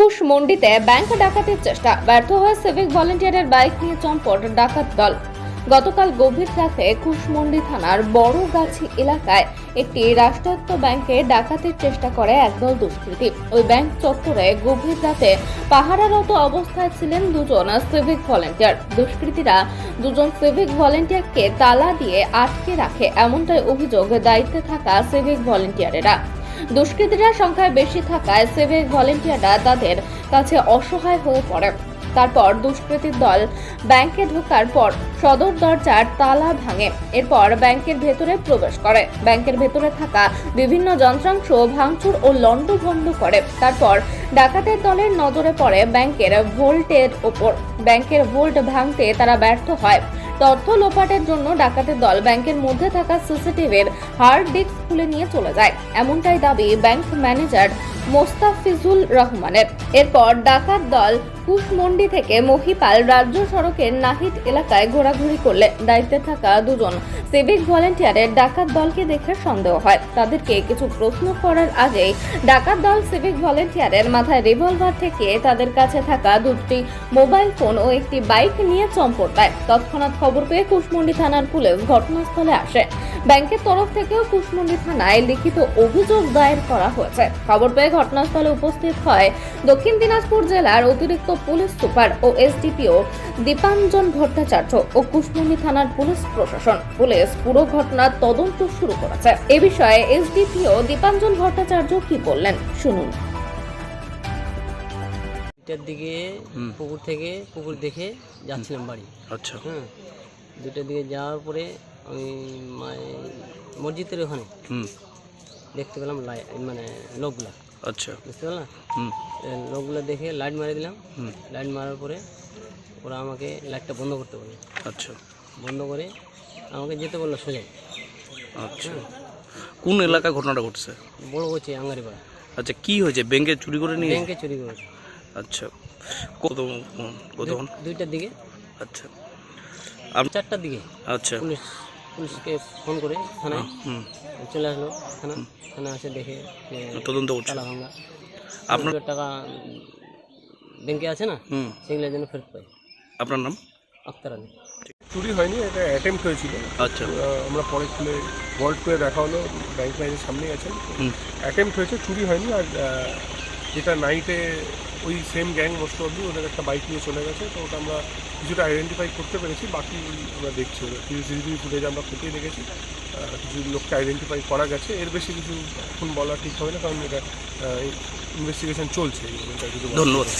কুশমন্ডিতে bank ডাকাতির চেষ্টা। ব্যর্থ হয়ে সিভিক ভলেন্টিয়ারের বাইক নিয়ে চম্পট ডাকাত দল। গতকাল গভীর রাতে কুশমন্ডি থানার বড়গাছি এলাকায় একটি রাষ্ট্রায়ত্ত ব্যাংকে ডাকাতির চেষ্টা করে একদল দুষ্কৃতী। ওই ব্যাংক চত্বরে গভীর রাতে পাহারারত অবস্থায় ছিলেন দুজন সিভিক ভলেন্টিয়ার দুষ্কৃতীরা দুজন সিভিক ভলেন্টিয়ারকে তালা দিয়ে আটকে রাখে এমনটাই অভিযোগ দায়িত্বে থাকা সিভিক ভলেন্টিয়ারেরা দুষ্কৃতীরা সংখ্যায় বেশি থাকায় সিভিক ভলেন্টিয়াররা তাদের কাছে অসহায় হয়ে পড়ে। তারপর দুষ্কৃতীর দল ব্যাংকে ঢোকার পর সদর দরজার তালা ভাঙে। এরপর ব্যাংকের ভেতরে প্রবেশ করে। ব্যাংকের ভেতরে থাকা বিভিন্ন যন্ত্রাংশ ভাঙচুর ও লণ্ডভণ্ড করে। তারপর ডাকাতের দলের নজরে পড়ে ব্যাংকের ভোল্টের ওপর। ব্যাংকের ভোল্ট ভাঙতে তারা ব্যর্থ হয়। তথ্য লোপাটের জন্য ডাকাতের দল ব্যাংকের মধ্যে থাকা সিসিটিভির হার্ড ডিস্ক খুলে নিয়ে চলে যায়। এমনটাই দাবি ব্যাংক ম্যানেজার মোস্তাফিজুল রহমানের। এরপর ডাকাত দল কুশমন্ডি থেকে মহিপাল রাজ্য সড়কের নাহিদ এলাকায় ঘোরাঘুরি করলে দায়িত্বে থাকা দুজন সিভিক ভলেন্টিয়ারের ডাকাত দলকে দেখে সন্দেহ হয়। তাদেরকে কিছু প্রশ্ন করার আগেই ডাকাত দল সিভিক ভলেন্টিয়ারের মাথায় রিভলভার থেকে তাদের কাছে থাকা দুটি মোবাইল ফোন ও একটি বাইক নিয়ে চম্পট দেয়। তৎক্ষণাৎ খবর পেয়ে কুশমন্ডি থানার পুলিশ ঘটনাস্থলে আসে। ব্যাংকের তরফ থেকেও কুশমন্ডি থানায় লিখিত অভিযোগ দায়ের করা হয়েছে। খবর পেয়ে ঘটনাস্থলে উপস্থিত হয় দক্ষিণ দিনাজপুর জেলার অতিরিক্ত পুলিশ সুপার ও এসডিপিও দীপাঞ্জন ভট্টাচার্য ও কুশমন্ডি থানার পুলিশ প্রশাসন। পুলিশ পুরো ঘটনার তদন্ত শুরু করেছে। এ বিষয়ে এসডিপিও দীপাঞ্জন ভট্টাচার্য কি বললেন? শুনুন। দুটার দিকে। পুকুর থেকে পুকুর দেখে যাচ্ছিলাম বাড়ি। আচ্ছা। হ্যাঁ দুটার দিকে যাওয়ার পরে আমি মায়ের মসজিদের ওখানে। হুম। দেখতে পেলাম লাই মানে লোকগুলা। আচ্ছা। বুঝতে পারলাম? হুম। লোকগুলো দেখে লাইট মারি দিলাম। হুম। লাইট মারার পরে ওরা আমাকে লাইটটা বন্ধ করতে বলল। আচ্ছা। বন্ধ করে আমাকে যেতে বলল সোজা। আচ্ছা। কোন এলাকায় ঘটনাটা ঘটছে? বড় হচ্ছে আঙ্গারিপাড়া। আচ্ছা কি হয়েছে? ব্যাংকে চুরি করে নিয়ে ব্যাংকে চুরি করেছে। আচ্ছা। কত কতক্ষণ? দুইটার দিকে। আচ্ছা। চারটার দিকে। আচ্ছা। পুলিশ পুলিশকে ফোন করে থানায়। চলে আসলো থানা। থানা এসে দেখে তদন্ত তালা ভাঙা। আপনার টাকা ব্যাংকে আছে না? হুম। সেগুলো যেন ফেরত পাই আপনার নাম? আক্তার আলী। চুরি হয়নি এটা অ্যাটেম্প হয়েছিল। আচ্ছা। আমরা পরে খুলে ভল্ট করে দেখা হলো ব্যাংক ম্যানেজার সামনেই আছেন। অ্যাটেম্প হয়েছে চুরি হয়নি আর যেটা নাইটে ওই সেম গ্যাং মোস্ট অবলি ওদের একটা বাইক নিয়ে চলে গেছে, তো ওটা আমরা কিছুটা আইডেন্টিফাই করতে পেরেছি, বাকি আমরা দেখছি কিছু সিসিটিভি ফুটেজ আমরা খুঁটিয়ে দেখেছি কিছু লোককে আইডেন্টিফাই করা গেছে। এর বেশি কিছু এখন বলা ঠিক হবে না, কারণ এটা ইনভেস্টিগেশন চলছে ধন্যবাদ।